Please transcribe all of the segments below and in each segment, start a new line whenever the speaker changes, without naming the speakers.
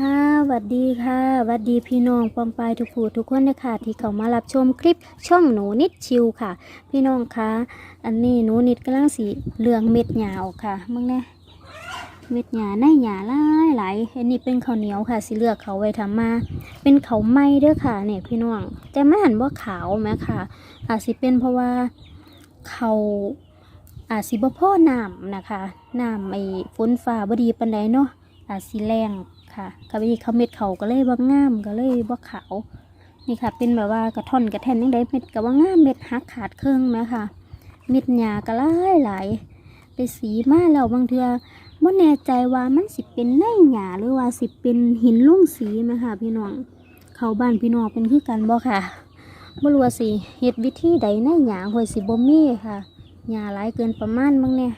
ค่ะสวัสดีค่ะสวัสดีพี่น้องปอมปายทุกผู้ทุกคนนะคะที่เข้ามารับชมคลิปช่องหนูนิดชิวค่ะ พี่น้องคะอันนี้หนูนิดกำลังสีเหลืองเม็ดหยาออกค่ะมึงเนี่ยเม็ดหยาในหยาหลายหลายอันนี้เป็นข้าวเหนียวค่ะสิเลือกเขาไว้ทำมา เป็นเขาไหม้เด้อค่ะเนี่ยพี่น้องแต่ไม่หันว่าขาวไหมค่ะ อาจสิเป็นเพราะว่าเขาอาจสิบ่พ่อน้ำนะคะน้ำไอ้ฝนฟ้าบดีปานใดเนาะ อาจสีแรงค่ะกับนี้เขาเม็ดเขาก็เลยบ่งามก็เลยบ่ขาวนี่ค่ะ เป็นแบบว่ากระท่อนกระแท่นยังไดเม็ดก็ว่างามเม็ดหักขาดครึ่งไหมค่ะเม็ดหญ้าก็หลายหลายไปสีมาแล้วบางเทื่อบ่แน่ใจว่ามันสิเป็นในหญ้าหรือว่าสิเป็นหินลุ่งสีไหมค่ะพี่น้องเขาบ้านพี่น้องเป็นคือกันบ่ค่ะบ่รู้ว่าสิเฮ็ดวิธีใดในหญ้าห้วยสิบ่มีค่ะหญ้าหลายเกินประมาณบ้างเนี่ย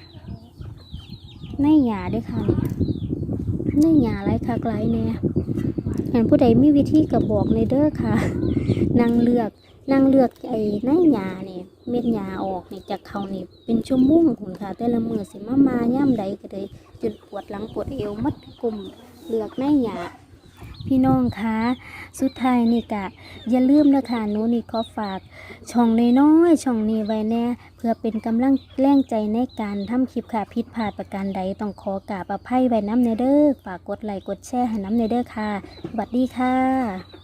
ในหญ้าด้อค่ะ ในหยาไรคักไรเนี่ยเห็นผู้ใดมีวิธีกับบอกในเด้อค่ะ นางเลือกนางเลือกไอ้ในหยาเนี่ยเม็ดหยาออกเนี่ยจากเขานี่เป็นชั่วโมงคุณค่ะ แต่ละมือสิมามาย่ำใดก็เลยจนปวดหลังปวดเอวมัดกลุ่มเลือกในหยา พี่น้องคะสุดท้ายนี่กะ อย่าลืมนะคะหนูนี่ขอฝาก ช่องน้อยๆช่องนี้ไว้แน่เพื่อเป็นกำลังแรงใจในการทำคลิปค่ะผิดพลาดประการใดต้องขอกราบอภัยไว้น้ำเนเด้อฝากกดไลค์กดแชร์ให้น้ำเนเด้อค่ะสวัสดีค่ะ